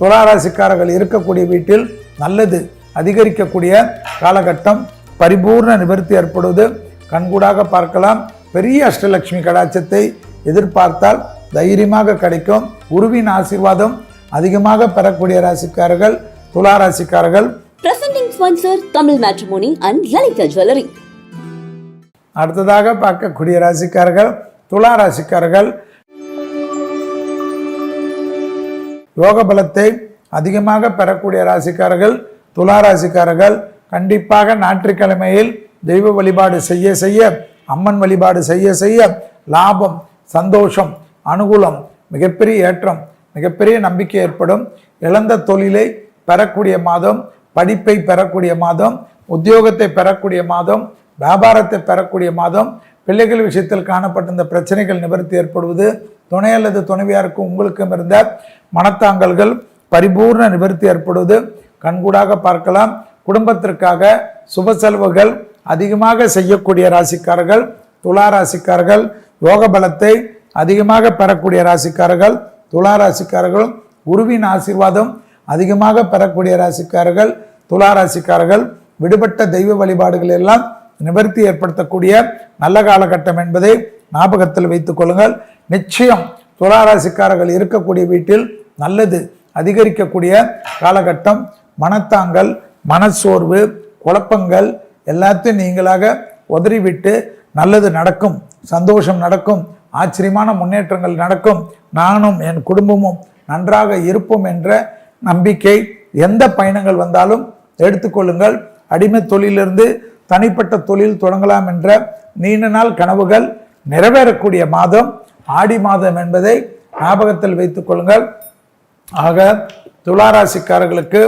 துளாராசிக்காரர்கள் இருக்கக்கூடிய வீட்டில் நல்லது அதிகரிக்கக்கூடிய காலகட்டம் பரிபூர்ண நிவர்த்தி ஏற்படுவது கண்கூடாக பார்க்கலாம். பெரிய அஷ்டலட்சுமி கடாட்சத்தை எதிர்பார்த்தால் தைரியமாக கிடைக்கும். குருவின் ஆசீர்வாதம் அதிகமாக பெறக்கூடிய ராசிக்காரர்கள் துலா ராசிக்காரர்கள் Tamil Matrimony and Lalita Jewelry. அடுத்ததாக பார்க்கக்கூடிய ராசிக்காரர்கள் துலா ராசிக்காரர்கள் யோக பலத்தை அதிகமாக பெறக்கூடிய ராசிக்காரர்கள் துலா ராசிக்காரர்கள் கண்டிப்பாக ஞாயிற்றுக்கிழமையில் தெய்வ வழிபாடு செய்ய செய்ய அம்மன் வழிபாடு செய்ய செய்ய லாபம் சந்தோஷம் அனுகூலம் மிகப்பெரிய ஏற்றம் மிகப்பெரிய நம்பிக்கை ஏற்படும். இழந்த தொழிலை பெறக்கூடிய மாதம் படிப்பை பெறக்கூடிய மாதம் உத்தியோகத்தை பெறக்கூடிய மாதம் வியாபாரத்தை பெறக்கூடிய மாதம் பிள்ளைகள் விஷயத்தில் காணப்பட்ட இந்த பிரச்சனைகள் நிவர்த்தி ஏற்படுவது துணை அல்லது துணைவியாருக்கும் உங்களுக்கும் இருந்த மனத்தாங்கல்கள் பரிபூர்ண நிவர்த்தி ஏற்படுவது கண்கூடாக பார்க்கலாம். குடும்பத்திற்காக சுப செலவுகள் அதிகமாக செய்யக்கூடிய ராசிக்காரர்கள் துலா ராசிக்காரர்கள் யோக பலத்தை அதிகமாக பெறக்கூடிய ராசிக்காரர்கள் துலா ராசிக்காரர்கள் குருவின் ஆசீர்வாதம் அதிகமாக பெறக்கூடிய ராசிக்காரர்கள் துலா ராசிக்காரர்கள். விடுபட்ட தெய்வ வழிபாடுகள் எல்லாம் நிவர்த்தி ஏற்படுத்தக்கூடிய நல்ல காலகட்டம் என்பதை ஞாபகத்தில் வைத்துக் கொள்ளுங்கள். நிச்சயம் துளாராசிக்காரர்கள் இருக்கக்கூடிய வீட்டில் நல்லது அதிகரிக்கக்கூடிய காலகட்டம் மனத்தாங்கல் மனச்சோர்வு குழப்பங்கள் எல்லாத்தையும் நீங்களாக உதறிவிட்டு நல்லது நடக்கும் சந்தோஷம் நடக்கும் ஆச்சரியமான முன்னேற்றங்கள் நடக்கும். நானும் என் குடும்பமும் நன்றாக இருப்போம் என்ற நம்பிக்கை எந்த பயணங்கள் வந்தாலும் எடுத்துக்கொள்ளுங்கள் அடிமை தொழிலிருந்து தனிப்பட்ட தொழில் தொடங்கலாம் என்ற நீண்ட நாள் கனவுகள் நிறைவேறக்கூடிய மாதம் ஆடி மாதம் என்பதை ஞாபகத்தில் வைத்துக் கொள்ளுங்கள். ஆக துளாராசிக்காரர்களுக்கு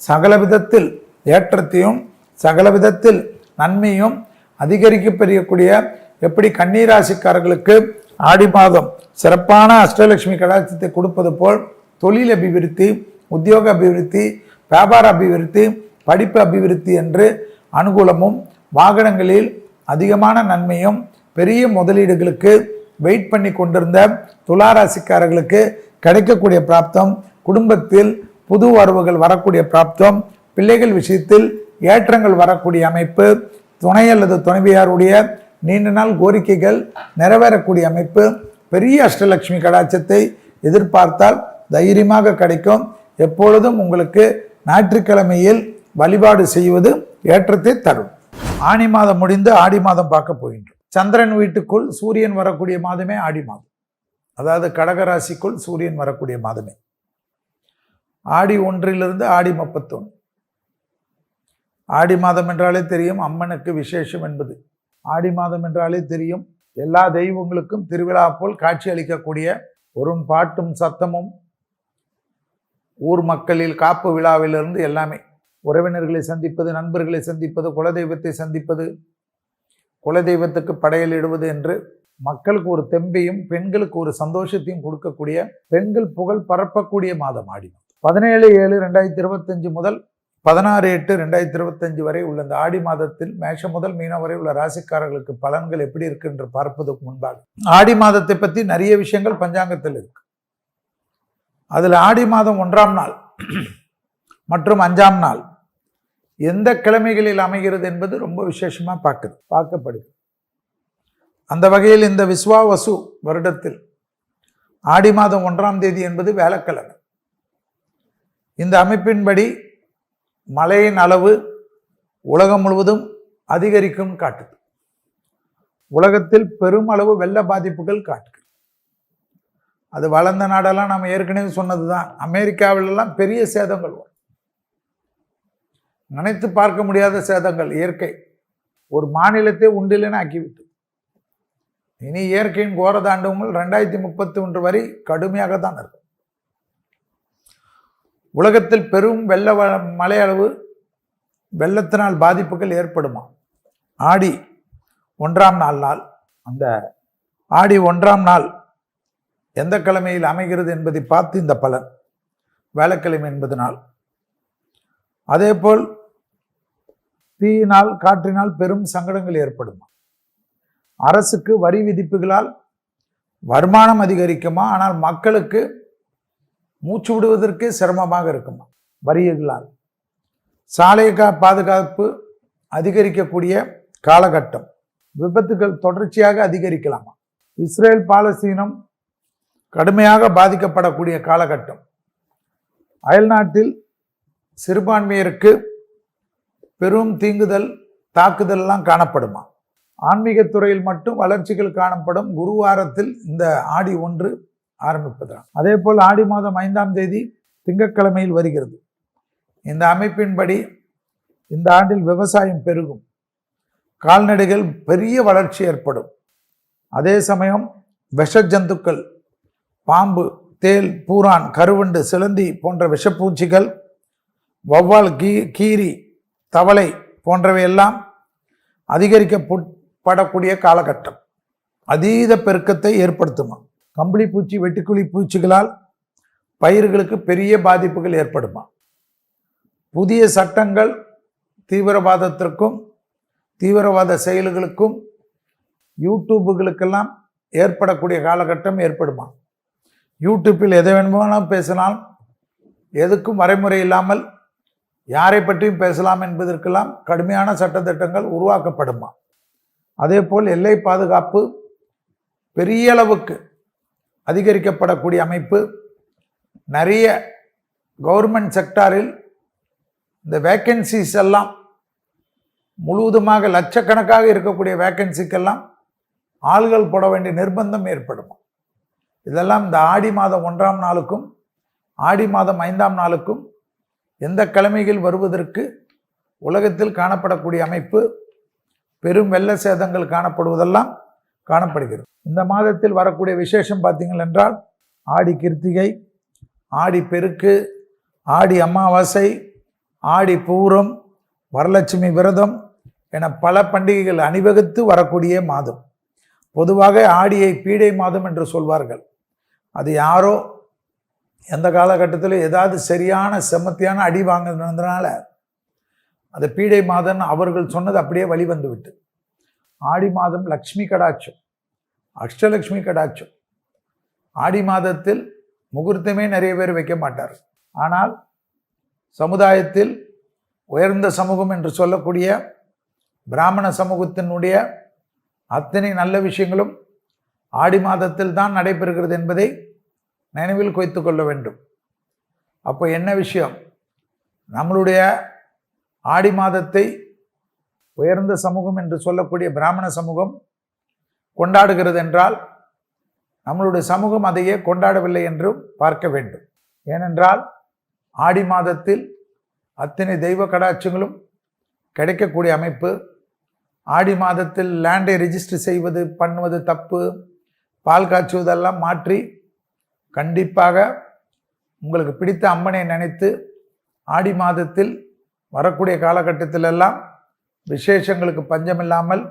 சகல விதத்தில் ஏற்றத்தையும் சகல விதத்தில் நன்மையும் அதிகரிக்க பெரியக்கூடிய எப்படி கன்னிராசிக்காரர்களுக்கு ஆடி மாதம் சிறப்பான அஷ்டலட்சுமி கடாட்சத்தை கொடுப்பது போல் தொழில் அபிவிருத்தி உத்தியோக அபிவிருத்தி வியாபார அபிவிருத்தி படிப்பு அபிவிருத்தி என்று அனுகூலமும் வாகனங்களில் அதிகமான நன்மையும் பெரிய முதலீடுகளுக்கு வெயிட் பண்ணி கொண்டிருந்த துளாராசிக்காரர்களுக்கு கிடைக்கக்கூடிய பிராப்தம் குடும்பத்தில் புது வரவுகள் வரக்கூடிய பிராப்தம் பிள்ளைகள் விஷயத்தில் ஏற்றங்கள் வரக்கூடிய அமைப்பு துணை அல்லது துணைவியாருடைய நீண்ட நாள் கோரிக்கைகள் நிறைவேறக்கூடிய அமைப்பு பெரிய அஷ்டலட்சுமி கடாட்சத்தை எதிர்பார்த்தால் தைரியமாக கிடைக்கும். எப்பொழுதும் உங்களுக்கு ஞாயிற்றுக்கிழமையில் வழிபாடு செய்வது ஏற்றத்தை தரும். ஆனி மாதம் முடிந்து ஆடி மாதம் பார்க்க போகின்றோம். சந்திரன் வீட்டுக்குள் சூரியன் வரக்கூடிய மாதமே ஆடி மாதம். அதாவது கடகராசிக்குள் சூரியன் வரக்கூடிய மாதமே. ஆடி ஒன்றிலிருந்து ஆடி முப்பத்தொன்று ஆடி மாதம் என்றாலே தெரியும் அம்மனுக்கு விசேஷம் என்பது. ஆடி மாதம் என்றாலே தெரியும் எல்லா தெய்வங்களுக்கும் திருவிழா போல் காட்சி அளிக்கக்கூடிய ஒரு பாட்டும் சத்தமும் ஊர் மக்களில் காப்பு விழாவிலிருந்து எல்லாமே. உறவினர்களை சந்திப்பது நண்பர்களை சந்திப்பது குலதெய்வத்தை சந்திப்பது குலதெய்வத்துக்கு படையலிடுவது என்று மக்களுக்கு ஒரு தெம்பையும் பெண்களுக்கு ஒரு சந்தோஷத்தையும் கொடுக்கக்கூடிய பெண்கள் புகழ் பரப்பக்கூடிய மாதம் ஆடி மாதம். பதினேழு ஏழு ரெண்டாயிரத்தி இருபத்தஞ்சு முதல் பதினாறு எட்டு ரெண்டாயிரத்தி இருபத்தஞ்சு வரை உள்ள இந்த ஆடி மாதத்தில் மேஷம் முதல் மீனம் வரை உள்ள ராசிக்காரர்களுக்கு பலன்கள் எப்படி இருக்கு என்று பார்ப்பதற்கு முன்பாக ஆடி மாதத்தை பற்றி நிறைய விஷயங்கள் பஞ்சாங்கத்தில் இருக்கு. அதில் ஆடி மாதம் ஒன்றாம் நாள் மற்றும் அஞ்சாம் நாள் எந்த கிழமைகளில் அமைகிறது என்பது ரொம்ப விசேஷமாக பார்க்குது பார்க்கப்படுது. அந்த வகையில் இந்த விஸ்வாவசு வருடத்தில் ஆடி மாதம் ஒன்றாம் தேதி என்பது வேலைக்கிழமை. இந்த அமைப்பின்படி மழையின் அளவு உலகம் முழுவதும் அதிகரிக்கும் காட்டுது. உலகத்தில் பெரும் அளவு வெள்ள பாதிப்புகள் காட்டுது. அது வளர்ந்த நாடெல்லாம் நம்ம ஏற்கனவே சொன்னது தான் அமெரிக்காவிலெல்லாம் பெரிய சேதங்கள் வரும். நினைத்து பார்க்க முடியாத சேதங்கள் இயற்கை. ஒரு மாநிலத்தை உண்டிலன்னு ஆக்கிவிட்டு. இனி இயற்கையின் கோர தாண்டவங்கள் ரெண்டாயிரத்தி முப்பத்தி ஒன்று வரை கடுமையாக தான் இருக்கும். உலகத்தில் பெரும் வெள்ள வ- மழை அளவு வெள்ளத்தினால் பாதிப்புகள் ஏற்படுமா? ஆடி ஒன்றாம் நாள் நாள். அந்த ஆடி ஒன்றாம் நாள் எந்த கிழமையில் அமைகிறது என்பதை பார்த்து இந்த பலன். வேலைக்கிழமை என்பது நாள். அதேபோல் தீயினால் காற்றினால் பெரும் சங்கடங்கள் ஏற்படும்? அரசுக்கு வரி விதிப்புகளால் வருமானம் அதிகரிக்குமா? ஆனால் மக்களுக்கு மூச்சு விடுவதற்கே சிரமமாக இருக்குமா? வரிகளால். சாலை கா பாதுகாப்பு அதிகரிக்கக்கூடிய காலகட்டம். விபத்துகள் தொடர்ச்சியாக அதிகரிக்கலாமா? இஸ்ரேல் பாலஸ்தீனம் கடுமையாக பாதிக்கப்படக்கூடிய காலகட்டம். அயல்நாட்டில் சிறுபான்மையருக்கு பெரும் தீங்குதல் தாக்குதல்லாம் காணப்படுமா? ஆன்மீகத்துறையில் மட்டும் வளர்ச்சிகள் காணப்படும் குருவாரத்தில் இந்த ஆடி ஒன்று ஆரம்பிப்பதுதான் அதே போல் ஆடி மாதம் ஐந்தாம் தேதி திங்கட்கிழமையில் வருகிறது. இந்த அமைப்பின்படி இந்த ஆண்டில் விவசாயம் பெருகும். கால்நடைகள் பெரிய வளர்ச்சி ஏற்படும். அதே சமயம் விஷ ஜந்துக்கள் பாம்பு தேல் பூரான் கருவண்டு சிலந்தி போன்ற விஷப்பூச்சிகள் வௌவால் கீ கீரி தவளை போன்றவையெல்லாம் அதிகரிக்கப்படக்கூடிய காலகட்டம். அதீத பெருக்கத்தை ஏற்படுத்துமா? கம்பளி பூச்சி வெட்டுக்குழி பூச்சிகளால் பயிர்களுக்கு பெரிய பாதிப்புகள் ஏற்படுமா? புதிய சட்டங்கள் தீவிரவாதத்திற்கும் தீவிரவாத செயல்களுக்கும் யூடியூபுகளுக்கெல்லாம் ஏற்படக்கூடிய காலகட்டம் ஏற்படுமா? யூடியூப்பில் எதை வேணுமானாலும் பேசினால் எதுக்கும் வரைமுறை இல்லாமல் யாரை பற்றியும் பேசலாம் என்பதற்கெல்லாம் கடுமையான சட்டத்திட்டங்கள் உருவாக்கப்படுமா? அதே போல் எல்லை பாதுகாப்பு பெரிய அளவுக்கு அதிகரிக்கப்படக்கூடிய அமைப்பு. நிறைய கவர்மெண்ட் செக்டாரில் இந்த வேக்கன்சிஸ் எல்லாம் முழுவதுமாக லட்சக்கணக்காக இருக்கக்கூடிய வேக்கன்சிக்கெல்லாம் ஆள்கள் போட வேண்டிய நிர்பந்தம் ஏற்படும்? இதெல்லாம் இந்த ஆடி மாதம் ஒன்றாம் நாளுக்கும் ஆடி மாதம் ஐந்தாம் நாளுக்கும் எந்த கிழமைகள் வருவதற்கு உலகத்தில் காணப்படக்கூடிய அமைப்பு பெரும் வெள்ள சேதங்கள் காணப்படுவதெல்லாம் காணப்படுகிறது. இந்த மாதத்தில் வரக்கூடிய விசேஷம் பார்த்தீங்கள் என்றால் ஆடி கிருத்திகை ஆடி பெருக்கு ஆடி அமாவாசை ஆடி பூரம் வரலட்சுமி விரதம் என பல பண்டிகைகள் அணிவகுத்து வரக்கூடிய மாதம். பொதுவாக ஆடியை பீடை மாதம் என்று சொல்வார்கள். அது யாரோ எந்த காலகட்டத்தில் ஏதாவது சரியான செம்மத்தியான அடி வாங்கினதுனால அந்த பீடை மாதன் அவர்கள் சொன்னது அப்படியே வழிவந்து விட்டு ஆடி மாதம் லக்ஷ்மி கடாட்சம் அஷ்டலக்ஷ்மி கடாட்சம். ஆடி மாதத்தில் முகூர்த்தமே நிறைய பேர் வைக்க மாட்டார். ஆனால் சமுதாயத்தில் உயர்ந்த சமூகம் என்று சொல்லக்கூடிய பிராமண சமூகத்தினுடைய அத்தனை நல்ல விஷயங்களும் ஆடி மாதத்தில் தான் நடைபெறுகிறது என்பதை நினைவில் வைத்து கொள்ள வேண்டும். அப்போ என்ன விஷயம்? நம்மளுடைய ஆடி மாதத்தை உயர்ந்த சமூகம் என்று சொல்லக்கூடிய பிராமண சமூகம் கொண்டாடுகிறது என்றால் நம்மளுடைய சமூகம் அதையே கொண்டாடவில்லை என்றும் பார்க்க வேண்டும். ஏனென்றால் ஆடி மாதத்தில் அத்தனை தெய்வ கடாட்சங்களும் கிடைக்கக்கூடிய அமைப்பு. ஆடி மாதத்தில் லேண்டை ரெஜிஸ்டர் செய்வது பண்ணுவது தப்பு. பால் காய்ச்சுவதெல்லாம் மாற்றி கண்டிப்பாக உங்களுக்கு பிடித்த அம்மனை நினைத்து ஆடி மாதத்தில் வரக்கூடிய காலகட்டத்திலெல்லாம் விசேஷங்களுக்கு பஞ்சமில்லாமல்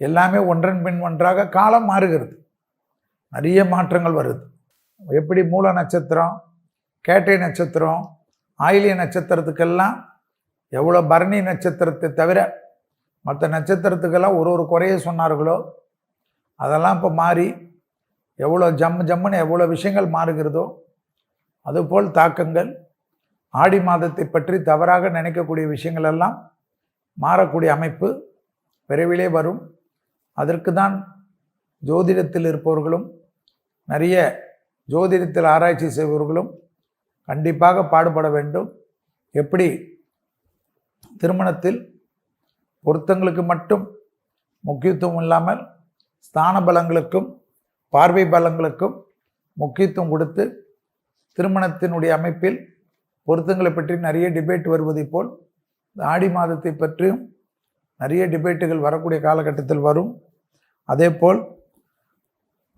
எல்லாமே ஒன்றன் பின் ஒன்றாக காலம் மாறுகிறது. நிறைய மாற்றங்கள் வருது. எப்படி மூல நட்சத்திரம் கேட்டை நட்சத்திரம் ஆயிலிய நட்சத்திரத்துக்கெல்லாம் எவ்வளோ பரணி நட்சத்திரத்தை தவிர மற்ற நட்சத்திரத்துக்கெல்லாம் ஒரு ஒரு குறைய சொன்னார்களோ அதெல்லாம் இப்போ மாறி எவ்வளோ ஜம் ஜம்முன்னு எவ்வளோ விஷயங்கள் மாறுகிறதோ அதுபோல் தாக்கங்கள் ஆடி மாதத்தை பற்றி தவறாக நினைக்கக்கூடிய விஷயங்கள் எல்லாம் மாறக்கூடிய அமைப்பு விரைவிலே வரும். அதற்கு தான் ஜோதிடத்தில் இருப்பவர்களும் நிறைய ஜோதிடத்தில் ஆராய்ச்சி செய்பவர்களும் கண்டிப்பாக பாடுபட வேண்டும். எப்படி? திருமணத்தில் பொருத்தங்களுக்கு மட்டும் முக்கியத்துவம் இல்லாமல் ஸ்தான பலங்களுக்கும் பார்வை பலங்களுக்கும் முக்கியத்துவம் கொடுத்து திருமணத்தினுடைய அமைப்பில் பொருத்தங்களை பற்றி நிறைய டிபேட் வருவதைப் போல் ஆடி மாதத்தை பற்றியும் நிறைய டிபேட்டுகள் வரக்கூடிய காலகட்டத்தில் வரும். அதே போல்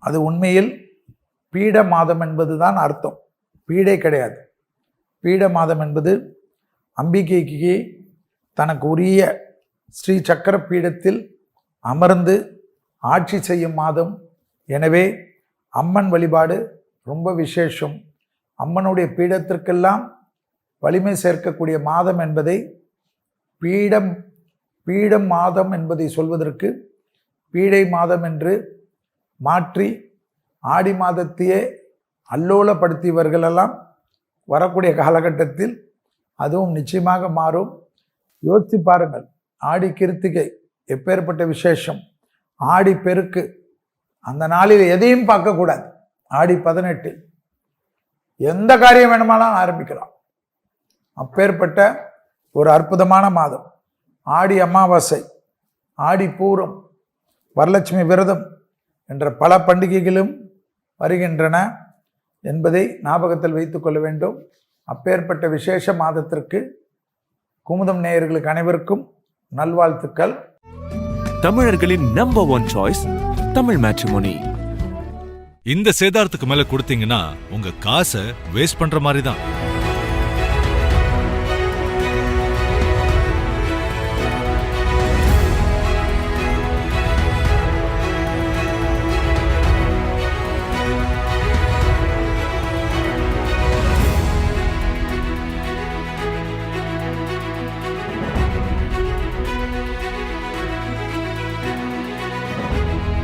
அது உண்மையில் பீட மாதம் என்பது தான் அர்த்தம். பீடை கிடையாது. பீட மாதம் என்பது அம்பிகைக்கு தனக்கு உரிய ஸ்ரீ சக்கர பீடத்தில் அமர்ந்து ஆட்சி செய்யும் மாதம் எனவே அம்மன் வழிபாடு ரொம்ப விசேஷம். அம்மனுடைய பீடத்திற்கெல்லாம் வலிமை சேர்க்கக்கூடிய மாதம் என்பதை பீடம் பீடம் மாதம் என்பதை சொல்வதற்கு பீடை மாதம் என்று மாற்றி ஆடி மாதத்தையே அல்லோலப்படுத்தியவர்களெல்லாம் வரக்கூடிய காலகட்டத்தில் அதுவும் நிச்சயமாக மாறும். யோசித்து பாருங்கள். ஆடி கிருத்திகை எப்பேற்பட்ட விசேஷம்? ஆடி பெருக்கு அந்த நாளில் எதையும் பார்க்கக்கூடாது. ஆடி பதினெட்டு. எந்த காரியம் வேணுமானாலும் ஆரம்பிக்கலாம். அப்பேற்பட்ட ஒரு அற்புதமான மாதம். ஆடி அமாவாசை ஆடி பூரம் வரலட்சுமி விரதம் என்ற பல பண்டிகைகளும் வருகின்றன என்பதை ஞாபகத்தில் வைத்துக்கொள்ள வேண்டும். அப்பேற்பட்ட விசேஷ மாதத்திற்கு குமுதம் நேயர்களுக்கு அனைவருக்கும் நல்வாழ்த்துக்கள். தமிழர்களின் number one choice Tamil matrimony இந்த சேதாரத்துக்கு மேல கொடுத்தீங்கன்னா உங்க காசை வேஸ்ட் பண்ற மாதிரி தான்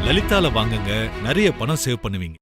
லலிதால வாங்குங்க நிறைய பணம் சேவ் பண்ணுவீங்க.